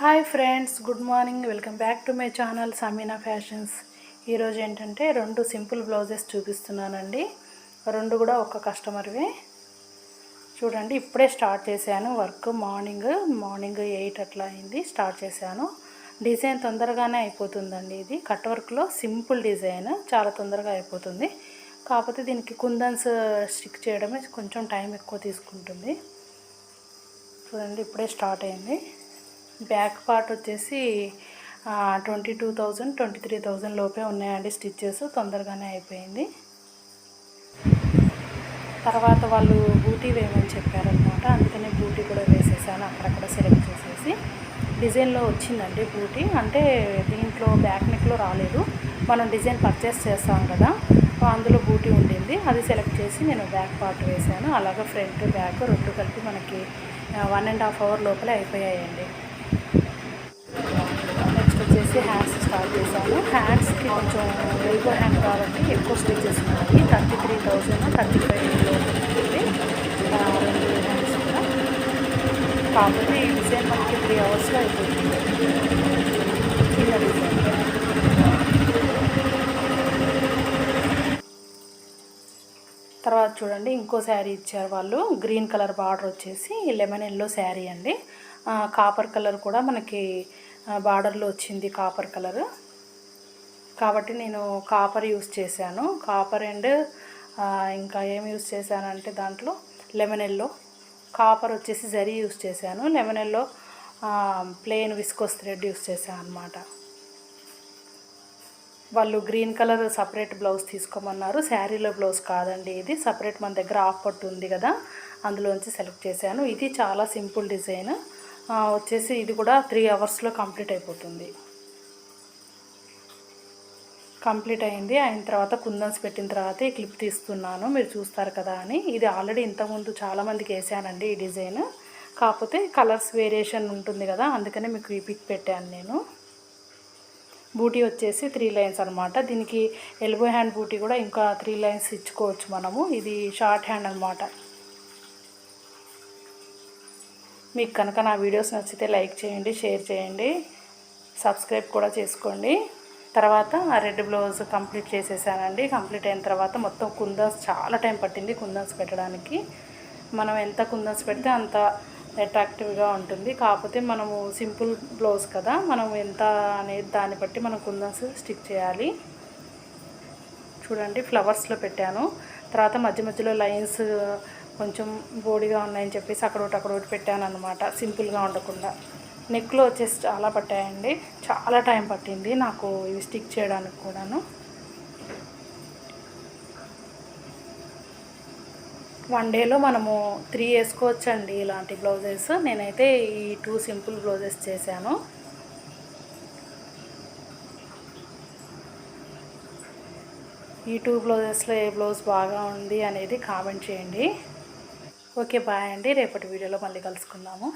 Hi friends good morning. Welcome back to my channel Sameena fashions. ఈరోజు ఏంటంటే రెండు simple blouses చూపిస్తున్నానండి. రెండు కూడా ఒక కస్టమర్వే. చూడండి ఇప్పుడే స్టార్ట్ చేశాను వర్క్. మార్నింగ్ మార్నింగ్ ఎయిట్ అట్లా అయింది స్టార్ట్ చేశాను. డిజైన్ తొందరగానే అయిపోతుందండి ఇది. కట్ వర్క్లో సింపుల్ డిజైన్ చాలా తొందరగా అయిపోతుంది. కాకపోతే దీనికి కుందన్స్ స్టిక్ చేయడమే కొంచెం టైం ఎక్కువ తీసుకుంటుంది. చూడండి ఇప్పుడే స్టార్ట్ అయింది. బ్యాక్ పార్ట్ వచ్చేసి twenty two thousand twenty three thousand లోపే ఉన్నాయండి స్టిచ్చెస్. తొందరగానే అయిపోయింది. తర్వాత వాళ్ళు బూటీ వేయమని చెప్పారనమాట అందుకనే బూటీ కూడా వేసేసాను. అక్కడక్కడ సెలెక్ట్ చేసేసి. డిజైన్లో వచ్చిందండి బూటీ. అంటే దీంట్లో బ్యాక్ నెక్లో రాలేదు. మనం డిజైన్ పర్చేస్ చేస్తాం కదా అందులో బూటీ ఉండింది. అది సెలెక్ట్ చేసి నేను బ్యాక్ పార్ట్ వేసాను అలాగే ఫ్రంట్ బ్యాక్ రెండు కలిపి మనకి వన్ అండ్ హాఫ్ అవర్ లోపలే అయిపోయాయండి. నెక్స్ట్ వచ్చేసి హ్యాండ్స్ స్టార్ట్ చేశాను. హ్యాండ్స్కి కొంచెం ఎల్బో హ్యాండ్ కాబట్టి ఎక్కువ స్టిచెస్ ఉన్నాయి thirty three thousand thirty five ఉంటుంది. రెండు హ్యాండ్స్ కూడా. కాకపోతే ఈ డిజైన్ మనకి త్రీ అవర్స్లో అయిపోతుంది. చిన్న డిజైన్ తర్వాత చూడండి ఇంకో శారీ ఇచ్చారు వాళ్ళు. గ్రీన్ కలర్ బార్డర్ వచ్చేసి లెమన్ ఎల్లో శారీ అండి. కాపర్ కలర్ కూడా మనకి బార్డర్లో వచ్చింది కాపర్ కలర్. కాబట్టి నేను కాపర్ యూస్ చేశాను. కాపర్ అండ్ ఇంకా ఏం యూస్ చేశానంటే దాంట్లో లెమన్ ఎల్లో. కాపర్ వచ్చేసి జరీ యూస్ చేశాను. Lemon yellow plain viscose thread use చేశాను అనమాట వాళ్ళు గ్రీన్ కలర్ సపరేట్ బ్లౌజ్ తీసుకోమన్నారు. శారీలో బ్లౌజ్ కాదండి ఇది. సపరేట్ మన దగ్గర ఆఫ్ పట్టు ఉంది కదా అందులోంచి సెలెక్ట్ చేశాను. ఇది చాలా సింపుల్ డిజైన్. వచ్చేసి ఇది కూడా త్రీ అవర్స్లో కంప్లీట్ అయిపోతుంది. కంప్లీట్ అయింది. అయిన తర్వాత కుందన్స్ పెట్టిన తర్వాత ఈ క్లిప్ తీస్తున్నాను. మీరు చూస్తారు కదా అని. ఇది ఆల్రెడీ ఇంతకుముందు చాలామందికి వేసానండి ఈ డిజైన్. కాకపోతే కలర్స్ వేరియేషన్ ఉంటుంది కదా అందుకనే మీకు ఈ పిక్ పెట్టాను నేను. బూటీ వచ్చేసి త్రీ లైన్స్ అనమాట దీనికి ఎల్బో హ్యాండ్ బూటీ కూడా ఇంకా త్రీ లైన్స్ ఇచ్చుకోవచ్చు మనము. ఇది షార్ట్ హ్యాండ్ అనమాట మీకు కనుక నా వీడియోస్ నచ్చితే లైక్ చేయండి షేర్ చేయండి సబ్స్క్రైబ్ కూడా చేసుకోండి. తర్వాత ఆ రెడ్ బ్లౌజ్ కంప్లీట్ చేసేసానండి. కంప్లీట్ అయిన తర్వాత మొత్తం కుందన్స్ చాలా టైం పట్టింది కుందన్స్ పెట్టడానికి. మనం ఎంత కుందన్స్ పెడితే అంత అట్రాక్టివ్గా ఉంటుంది. కాకపోతే మనము సింపుల్ బ్లౌజ్ కదా మనం ఎంత అనేది దాన్ని బట్టి మనం కుందన్స్ స్టిక్ చేయాలి. చూడండి ఫ్లవర్స్లో పెట్టాను. తర్వాత మధ్య మధ్యలో లైన్స్ కొంచెం బోడిగా ఉన్నాయని చెప్పేసి అక్కడ ఒకటి అక్కడ ఒకటి పెట్టాను అనమాట సింపుల్గా ఉండకుండా. నెక్లో వచ్చేసి చాలా పట్టాయండి. చాలా టైం పట్టింది నాకు ఇవి స్టిక్ చేయడానికి కూడాను. వన్ డేలో మనము త్రీ వేసుకోవచ్చండి ఇలాంటి బ్లౌజెస్. నేనైతే ఈ టూ సింపుల్ బ్లౌజెస్ చేశాను. ఈ టూ బ్లౌజెస్లో ఏ బ్లౌజ్ బాగా ఉంది అనేది కామెంట్ చేయండి. ఓకే బాయ్ అండి. రేపటి వీడియోలో మళ్ళీ కలుసుకుందాము.